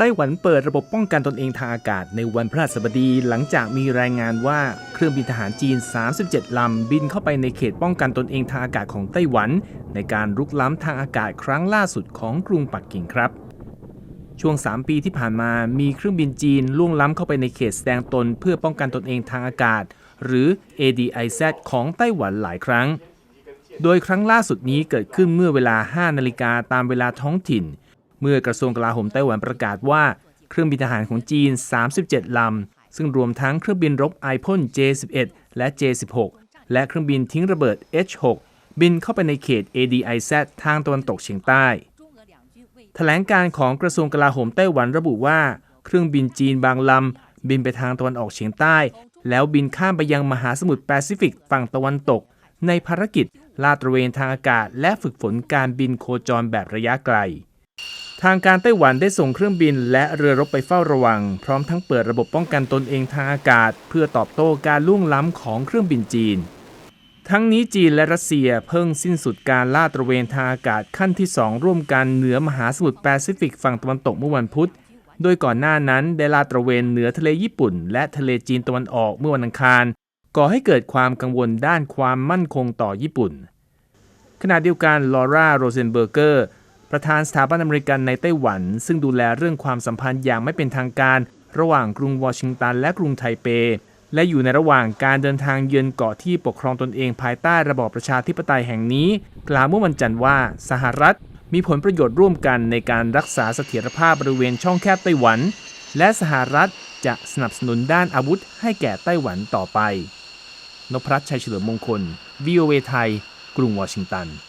ไต้หวันเปิดระบบป้องกันตนเองทางอากาศในวันพฤหัสบดีหลังจากมีรายงานว่าเครื่องบินทหารจีน 37 ลำ บินเข้าไปในเขตป้องกันตนเองทางอากาศของไต้หวัน ในการรุกล้ำทางอากาศครั้งล่าสุดของกรุงปักกิ่งครับ ช่วง 3 ปีที่ผ่านมามีเครื่องบินจีนล่วงล้ำเข้าไปในเขตแสดงตนเพื่อป้องกันตนเองทางอากาศ หรือ ADIZ ของไต้หวันหลายครั้ง โดยครั้งล่าสุดนี้เกิดขึ้นเมื่อเวลา 5 นาฬิกาตามเวลาท้องถิ่น เมื่อกระทรวงกลาโหมไต้หวันประกาศว่าเครื่องบินทหารของจีน 37 ลำ ซึ่งรวมทั้งเครื่องบินรบไอพ่น J11 และ J16 และเครื่องบินทิ้งระเบิด H6 บินเข้าไปในเขต ADIZ ทางตะวันตกเฉียงใต้ แถลงการของกระทรวงกลาโหมไต้หวันระบุว่า เครื่องบินจีนบางลำ บินไปทางตะวันออกเฉียงใต้ แล้วบินข้ามไปยังมหาสมุทรแปซิฟิกฝั่งตะวันตก ในภารกิจลาดตระเวนทางอากาศ และฝึกฝนการบินโคจรแบบระยะไกล ทางการไต้หวันได้ส่งเครื่องบินและเรือรบไปเฝ้าระวัง พร้อมทั้งเปิดระบบป้องกันตนเองทางอากาศ เพื่อตอบโต้การล่วงล้ำของเครื่องบินจีน ทั้งนี้จีนและรัสเซียเพิ่งสิ้นสุดการลาดตระเวนทางอากาศขั้นที่ 2 ร่วมกันเหนือมหาสมุทรแปซิฟิกฝั่งตะวันตกเมื่อวันพุธ โดยก่อนหน้านั้นได้ลาดตระเวนเหนือทะเลญี่ปุ่น และทะเลจีนตะวันออกเมื่อวันอังคาร ก่อให้เกิดความกังวลด้านความมั่นคงต่อญี่ปุ่น ขณะเดียวกันลอร่าโรเซนเบอร์เกอร์ ประธานสถาบันอเมริกันในไต้หวัน ซึ่งดูแลเรื่องความสัมพันธ์อย่างไม่เป็นทางการ ระหว่างกรุงวอชิงตันและกรุงไทเป และอยู่ในระหว่างการเดินทางเยือนเกาะที่ปกครองตนเองภายใต้ระบอบประชาธิปไตยแห่งนี้กล่าวเมื่อวันจันทร์ว่าสหรัฐ มีผลประโยชน์ร่วมกันในการรักษาเสถียรภาพบริเวณช่องแคบไต้หวัน และสหรัฐจะสนับสนุนด้านอาวุธให้แก่ไต้หวันต่อไปนพรัตน์ชัยเฉลิมมงคล VOA ไทย กรุงวอชิงตัน